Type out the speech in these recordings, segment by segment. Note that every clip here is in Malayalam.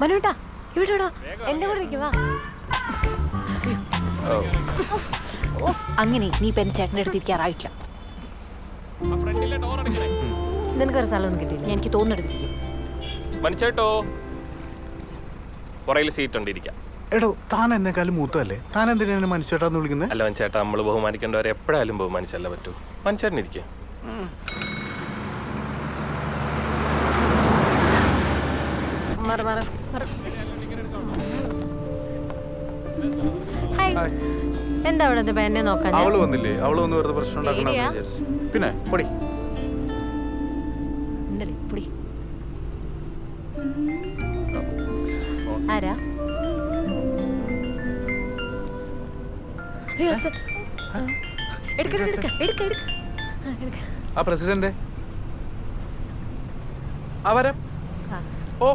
മനോട്ടാ ഇവിടെ ഇടാ എന്റെ കൂടെ ഇരിക്കും വാ. ഓ. അങ്ങനെ നീ ഇപ്പൊ എന്റെ ചേട്ടന്റെ അടുത്ത് ഇരിക്കാറായിട്ടില്ല നിനക്കൊരു സ്ഥലമൊന്നും കിട്ടിയില്ല. എനിക്ക് തോന്നെടുത്തിരിക്കും മനുച്ചേട്ടോ പുറയിൽ സീറ്റ് ഉണ്ട് ഇരിക്കാം. എടോ താൻ എന്നെക്കാളും മൂത്തല്ലേ താൻ എന്തിനാണ് എന്നെ മനുഷ്യട്ടാന്ന് വിളിക്കുന്നത് അല്ല മനുച്ചേട്ടാ നമ്മൾ ബഹുമാനിക്കേണ്ടവരെ എപ്പോഴായാലും ബഹുമാനിച്ചല്ല പറ്റൂ. മനുച്ചേട്ടൻ ഇരിക്കുക മാറ് മാറ്. എന്താ അവിടെ എന്നെ നോക്കാൻ? അവൾ വന്നില്ലേ? അവൾ വന്ന് വെറുതെ പ്രശ്നം ഉണ്ടാക്കണമെന്ന് പിന്നെ പൊടി. പിടി. ആരാ. ആ. പ്രസിഡന്റ്. ആ. വരാം ഓ.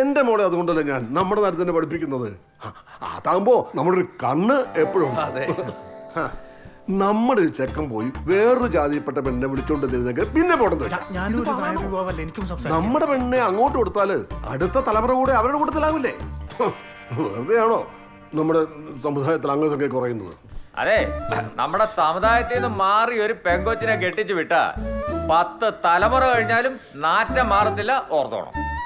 എന്റെ മോളെ അതുകൊണ്ടല്ല ഞാൻ നമ്മുടെ നാട്ടിൽ തന്നെ പഠിപ്പിക്കുന്നത്. അതാകുമ്പോ നമ്മുടെ ഒരു കണ്ണ് എപ്പോഴും നമ്മുടെ ഒരു ചെക്കൻ പോയി വേറൊരു ജാതിയിൽപ്പെട്ട പെണ്ണെ വിളിച്ചോണ്ട് തരുന്നെങ്കിൽ പിന്നെ സംസാരിക്കാം. നമ്മുടെ പെണ്ണെ അങ്ങോട്ട് കൊടുത്താൽ അടുത്ത തലമുറ കൂടെ അവരുടെ കൂട്ടത്തിലാവില്ലേ? വെറുതെ ആണോ നമ്മുടെ സമുദായത്തിൽ അങ്ങനെ കുറയുന്നത്? അതെ നമ്മുടെ സമുദായത്തിൽ നിന്ന് മാറി ഒരു പെങ്കൊച്ചിനെ കെട്ടിച്ചു വിട്ട പത്ത് തലമുറ കഴിഞ്ഞാലും നാറ്റം മാറത്തില്ല ഓർത്തോണം.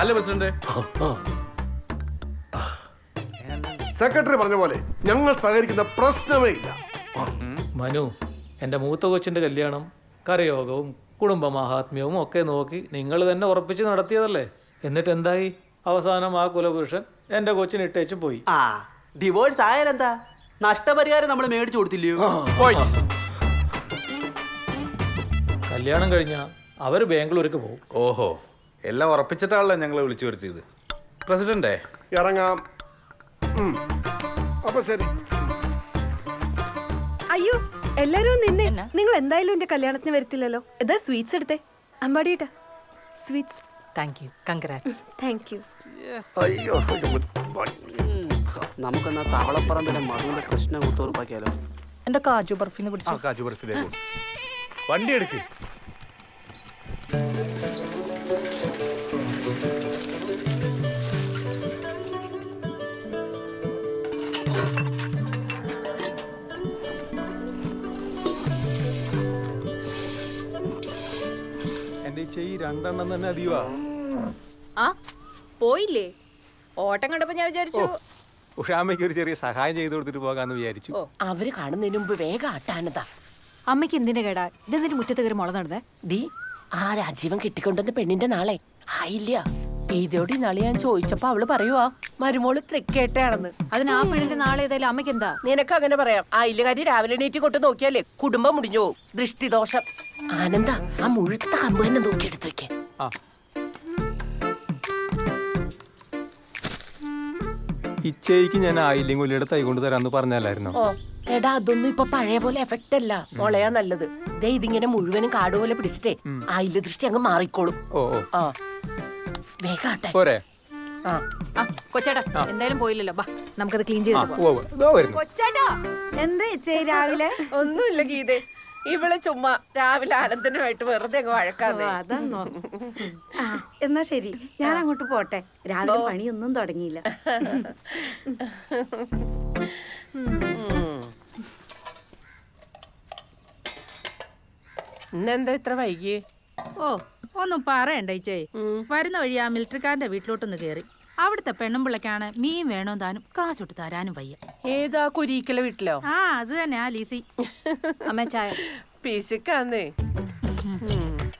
അല്ലേ പ്രസിഡന്റ്? സെക്രട്ടറി പറഞ്ഞ പോലെ ഞങ്ങൾ സഹകരിക്കുന്ന പ്രശ്നമേ ഇല്ല. മനു എന്റെ മൂത്ത കൊച്ചിന്റെ കല്യാണം കരയോഗവും കുടുംബ മാഹാത്മ്യവും ഒക്കെ നോക്കി നിങ്ങൾ തന്നെ ഉറപ്പിച്ച് നടത്തിയതല്ലേ? എന്നിട്ട് എന്തായി? അവസാനം ആ കുലപുരുഷൻ എന്റെ കൊച്ചിന് ഇട്ടേച്ച് പോയി. ആ ഡിവോഴ്സ് ആയാലെന്താ? നഷ്ടപരിഹാരം നമ്മൾ മേടിച്ചു കൊടുത്തില്ലയോ? കല്യാണം കഴിഞ്ഞാൽ അവർ ബാംഗ്ലൂർക്ക് പോകും. ഓഹോ. എല്ലാം ഉറപ്പിച്ചിട്ടാണല്ലോ ഞങ്ങളെ വിളിച്ചു വരുത്തിയത്. പ്രസിഡന്റേ ഇറങ്ങാം. ഉം. അപ്പൊ ശരി. അയ്യോ എല്ലാരും നിന്നെ. നിങ്ങൾ എന്തായാലും എന്റെ കല്യാണത്തിന് വരത്തില്ലല്ലോ. ഇതാ സ്വീറ്റ്സ് എടുത്തേ. അമ്പാടിയിട്ട sweets. Thank you congrats thank you അയ്യോ നമുക്കെന്നാ താവളപ്പറമ്പിലെ മറുവിന്റെ കൃഷ്ണ കുത്തുറപ്പാക്കിയാലോ എന്റെ കാജു ബർഫിന്ന് ആ പിടിച്ചു കാജു ബർഫിലേക്ക്. വണ്ടി എടുക്ക്. എന്റെ ഈ രണ്ടെണ്ണം തന്നെ അധികവാ ആ പോയില്ലേ? ഓട്ടം കണ്ടപ്പോ ഞാൻ വിചാരിച്ചു ഉഷാമ്മയ്ക്ക് ഒരു ചെറിയ സഹായം ചെയ്തു കൊടുത്തിട്ട് പോകാന്ന് വിചാരിച്ചു. അവർ കാണുന്നതിന് മുമ്പ് വേഗം ആട്ടാനതാ. അമ്മയ്ക്ക് എന്തിന്റെ കേടാ? ഇതെന്തിനു മുറ്റത്ത് കയറി മുള നടന്നേ? ദീ ആ രാജീവൻ കിട്ടിക്കൊണ്ടെന്ന് പെണ്ണിന്റെ നാളെ? ആയില്ല. ഇതോടെ നാളെ ഞാൻ ചോദിച്ചപ്പോ അവൾ പറയുവാ മരുമോൾ തൃക്കേട്ടയാണെന്ന്. അതിന് ആ പെണ്ണിന്റെ നാളെ ഏതായാലും അമ്മയ്ക്ക് എന്താ? നിനക്ക് അങ്ങനെ പറയാം. ആ ആയില്ലുകാരി രാവിലെ എണീറ്റ് കൊണ്ട് നോക്കിയാലേ കുടുംബം മുടിഞ്ഞു പോകും. ദൃഷ്ടിദോഷം. ആനന്ദ ആ മുഴുത്ത കമ്പ് തന്നെ നോക്കിയെടുത്ത് വെക്കേ. ആ. ഇച്ചയ്ക്ക് ഞാൻ ആയില്ലെങ്കിൽ കൊല്ലിയുടെ തൈ കൊണ്ട് തരാന്ന് പറഞ്ഞല്ലായിരുന്നോ ഓ എടാ അതൊന്നും ഇപ്പൊ പഴയ പോലെ എഫക്റ്റ് അല്ല. മുളയാ നല്ലത്. ദേ ഇതിങ്ങനെ മുഴുവനും കാട് പോലെ പിടിച്ചിട്ടേ ആയില്യ ദൃഷ്ടി അങ്ങ് മാറിക്കോളും. ഓ ഓ. ആ. വേഗാട്ടെ പോരെ. ആ ആ കൊച്ചേട്ടാ എന്തായാലും പോയില്ലല്ലോ. ബാ നമുക്കത് ക്ലീൻ ചെയ്ത് ആ വരുന്നു. കൊച്ചേട്ടാ. എന്താ ചേച്ചി രാവിലെ? ഒന്നുമില്ല ഗീതേ. ഇവൾ ചുമ്മാ രാവിലെ ആനന്ദനുമായിട്ട് വെറുതെ അങ്ങ് വഴക്കാതെ അതാന്നോ ആ എന്നാ ശരി. ഞാൻ അങ്ങോട്ട് പോട്ടെ. രാവിലെ പണിയൊന്നും തുടങ്ങിയില്ല. ഇന്നെന്താ ഇത്ര വൈകി? ഓ ഒന്നും പറയണ്ട ഇച്ചേ. വരുന്ന വഴി ആ മിലിറ്ററിക്കാരന്റെ വീട്ടിലോട്ടൊന്ന് കേറി. അവിടുത്തെ പെണ്ണുമ്പിള്ളക്കാണ് മീൻ വേണോ താനും കാശൊട്ട് തരാനും വയ്യ. ഏതാ കുരീക്കല വീട്ടിലോ? ആ അത് തന്നെ ആ ലീസി. അമ്മ ചായ. പിശുക്കാന്നേ.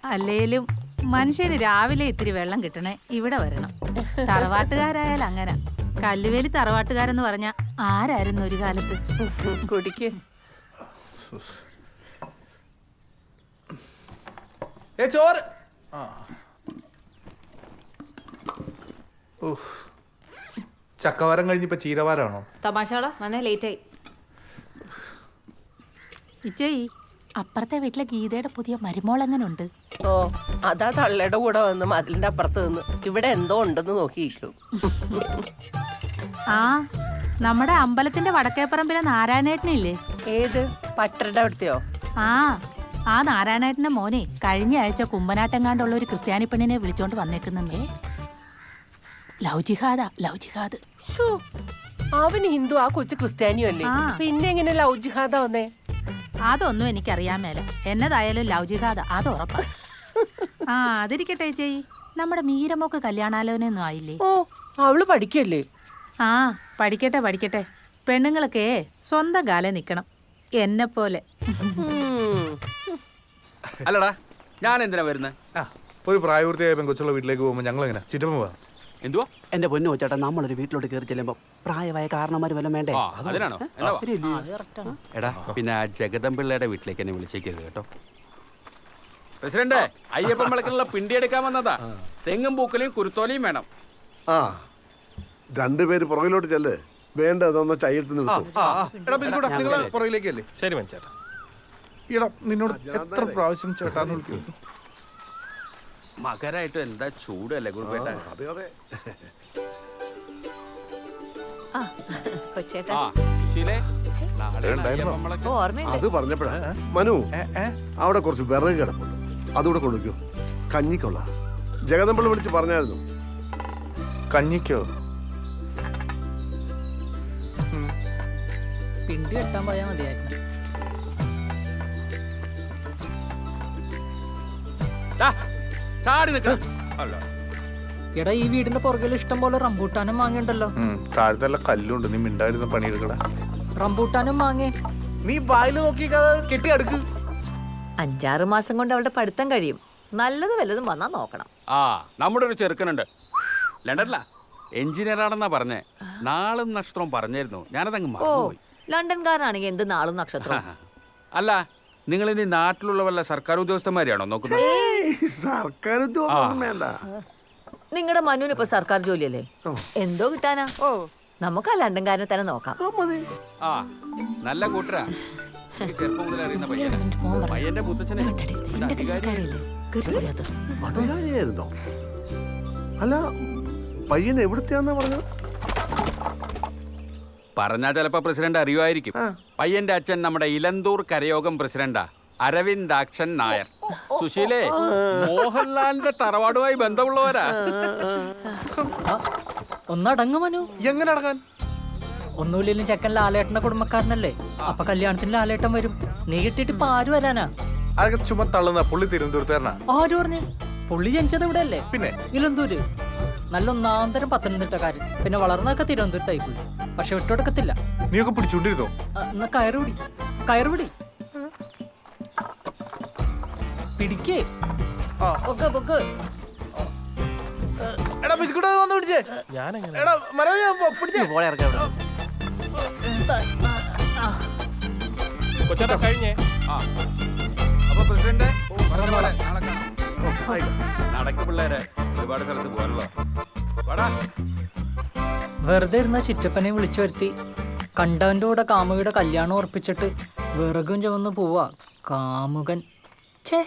അല്ലേലും മനുഷ്യന് രാവിലെ ഇത്തിരി വെള്ളം കിട്ടണേ ഇവിടെ വരണം. തറവാട്ടുകാരായാലും അങ്ങനെ. കല്ലുവേലി തറവാട്ടുകാരെന്ന് പറഞ്ഞ ആരായിരുന്നു ഒരു കാലത്ത്? കുടിക്ക്. ചോറ്. ആ. ഉഫ്. ചക്കവാരം കഴിഞ്ഞിപ്പോ ചീരവാരാണോ? തമാശകളാ. വന്നേ ലേറ്റ് ആയി. ഇച്ചോയി അപ്പുറത്തെ വീട്ടിലെ ഗീതയുടെ പുതിയ മരുമോൾ എങ്ങനെ ഉണ്ട് ഓ അതാ തള്ളയുടെ കൂടെ വന്ന് മതിലിന്റെ അപ്പുറത്ത് നിന്ന്. ഇവിടെ എന്തോ ഉണ്ടെന്ന് നോക്കിയിരിക്കും. ആ നമ്മുടെ അമ്പലത്തിന്റെ വടക്കേപ്പറമ്പിലെ നാരായണേട്ടനില്ലേ? ഏത്? പട്ടരുടെ അവിടുത്തെയോ? ആ. ആ നാരായണേട്ടന്റെ മോനെ കഴിഞ്ഞ ആഴ്ച കുമ്പനാട്ടെങ്ങാണ്ടുള്ള ഒരു ക്രിസ്ത്യാനി പെണ്ണിനെ വിളിച്ചോണ്ട് വന്നേക്കുന്നേ ലവ് ജിഹാദാ ലവ് ജിഹാദ് ശ്ശോ, അവന് ഹിന്ദു ആ കൊച്ചു ക്രിസ്ത്യാനിയും അല്ലേ? ആ. പിന്നെ എങ്ങനെ ലൗജിഹാദ ജിഹാദ വന്നേ? അതൊന്നും എനിക്കറിയാൻ മേല. എന്നതായാലും ലവ് ജിഹാദ അത് ഉറപ്പാ. ആ അതിരിക്കട്ടെ ചേച്ചി. നമ്മുടെ മീരമോക്ക് കല്യാണാലോനൊന്നും ആയില്ലേ? ഓ അവൾ പഠിക്കല്ലേ? ആ പഠിക്കട്ടെ പഠിക്കട്ടെ. പെണ്ണുങ്ങളൊക്കെ സ്വന്തം കാലം നിൽക്കണം എന്നെ പോലെ അല്ലടാ ഞാൻ എന്തിനാ വരുന്നത് ആ ഒരു പ്രായപൂർത്തിയായ പെൺകൊച്ചുള്ള വീട്ടിലേക്ക് പോകുമ്പോൾ ഞങ്ങൾ എങ്ങനെ ചിറ്റമ്മ പോവാ? എന്തുവാ? എന്റെ പൊന്നു ചേട്ടാ നമ്മളൊരു വീട്ടിലോട്ട് കയറി ചെല്ലുമ്പോ പ്രായമായ കാരണന്മാര് വല്ലതും വേണ്ടേ? ആ അതിനാണോ? എന്നാ വാ. അവരില്ലേ? എടാ പിന്നെ ആ ജഗദമ്പിള്ളയുടെ വീട്ടിലേക്ക് എന്നെ വിളിച്ചേക്കരുത് കേട്ടോ. പ്രസിഡന്റ് അയ്യപ്പൻ വിളക്കിലുള്ള പിണ്ടി എടുക്കാൻ വന്നതാ. തെങ്ങും പൂക്കലയും കുരുത്തോലയും വേണം. ആ. രണ്ടുപേര് പുറകിലോട്ട് ചെല്ല്. വേണ്ട അതൊന്ന് ചയ്യത്ത് നിർത്തും ആ ആ. എടാ ബിസ്കൂട്ടാ നിങ്ങൾ പുറകിലേക്കല്ലേ? ശരി മനുച്ചേട്ടാ എടാ നിന്നോട് എത്ര പ്രാവശ്യം ചേട്ടാന്ന് വിളിക്കുന്നു. മകരായിട്ട് എന്താ ചൂടല്ലേ അതെ അതെ. കൊച്ചേട്ടാ. ഓർമ്മയുണ്ട്. അത് പറഞ്ഞപ്പോഴാ. മനു അവിടെ കുറച്ച് വിറക് കിടപ്പുണ്ട്. അതുകൂടെ കൊടുക്കോ കഞ്ഞിക്കൊള്ള. ജഗദമ്പിള്ള വിളിച്ച് പറഞ്ഞായിരുന്നു. കഞ്ഞിക്കോ? പിണ്ടി കെട്ടാൻ പറയാൻ മതിയായിരുന്നു. എടാ ഈ വീടിന്റെ പുറകിൽ ഇഷ്ടം പോലെ റംബൂട്ടാനും മാങ്ങയുണ്ടല്ലോ. താഴത്തെ കല്ലുണ്ട്. നീ മിണ്ടായിരുന്ന പണിയെടുക്കട. റംബൂട്ടാനും മാങ്ങേ. നീ വായിൽ നോക്കി കെട്ടി അടുക്ക്. അഞ്ചാറ് മാസം കൊണ്ട് അവളുടെ പഠിത്തം കഴിയും. നല്ലത് വല്ലതും വന്നാ നോക്കണം. ആ നമ്മുടെ ഒരു ചെറുക്കനുണ്ട്. ലണ്ടനിലാ. എഞ്ചിനീയർ ആണെന്നാ പറഞ്ഞേ നാളും നക്ഷത്രവും പറഞ്ഞായിരുന്നു ഞാനതങ്ങ് മറന്നുപോയി. ലണ്ടൻകാരനാണെങ്കിൽ എന്ത് നാളും നക്ഷത്രം? അല്ല നിങ്ങൾ ഇനി നാട്ടിലുള്ള വല്ല സർക്കാർ ഉദ്യോഗസ്ഥന്മാരെയാണോ നോക്കുന്നത്? സർക്കാർ ഉദ്യോഗം വേണ്ട. നിങ്ങളുടെ മനുവിന് ഇപ്പൊ സർക്കാർ ജോലിയല്ലേ? എന്തോ കിട്ടാനാ? ഓ. നമുക്ക് ആ ലണ്ടൻകാരനെ തന്നെ നോക്കാം. ആ നല്ല കൂട്ടരാ. എനിക്ക് ചെറുപ്പം മുതലേ അറിയുന്ന പയ്യനാ. പയ്യന്റെ മുത്തച്ഛനെ ഒരു അധികാരിയായിരുന്നു. അധികാരിയായിരുന്നോ? അല്ല പയ്യൻ എവിടുത്തെയാന്നാ പറഞ്ഞത്? പറഞ്ഞാ ചിലപ്പോ പ്രസിഡന്റ് അറിയുമായിരിക്കും. പയ്യന്റെ അച്ഛൻ നമ്മുടെ ഇലന്തൂർ കരയോഗം പ്രസിഡന്റാ. അരവിന്ദാക്ഷൻ നായർ. സുശീലേ മോഹൻലാലിന്റെ തറവാടുമായി ബന്ധമുള്ളവരാ. ഒന്നടങ്ങു മനു. എങ്ങനെ അടങ്ങാൻ? ഒന്നുമില്ലെങ്കിലും ചെക്കൻ ലാലേട്ടന്റെ കുടുംബക്കാരനല്ലേ? അപ്പൊ കല്യാണത്തിന് ലാലേട്ടൻ വരും. നീ കിട്ടിട്ട് ഇപ്പൊ ആര് വരാനാ? അതൊക്കെ ചുമ്മാ തള്ളുന്ന പുള്ളി തിരുവനന്തപുരത്തുകാരനാ. ആര് പറഞ്ഞു? പുള്ളി ജനിച്ചത് ഇവിടെ അല്ലേ പിന്നെ? ഇലന്തൂര്. നല്ല ഒന്നാന്തരം പത്തനംതിട്ടക്കാരൻ പിന്നെ വളർന്നൊക്കെ തിരുവനന്തപുരത്തായി പോയി പക്ഷെ വിട്ടുകൊടുക്കത്തില്ല നീയൊക്കെ പിടിച്ചോണ്ടിരുന്നോ? എന്നാ കയറുപിടി കയറുപിടി പിടിക്കേ. പൊക്ക് പൊക്ക്. എടാ ബിസ്കൂട്ട് വന്ന് പിടിച്ചേ. ഞാനെങ്ങനെ? എടാ മനോജ് പോ- പിടിച്ചേ. പോളെ ഇറക്കാം ഇവിടെ. കൊച്ചേട്ടാ കഴിഞ്ഞേ? ആ. അപ്പൊ പ്രസിഡന്റ്? നടക്ക് പിള്ളേരെ. ഒരുപാട് സ്ഥലത്ത് പോകാനുള്ള വെറുതെ ഇരുന്ന ചിറ്റപ്പനെ വിളിച്ചു വരുത്തി. കണ്ടവന്റെ കൂടെ കാമുകിയുടെ കല്യാണം ഉറപ്പിച്ചിട്ട് വിറകും ചുമന്ന് പോവാ. കാമുകൻ. ഛേ.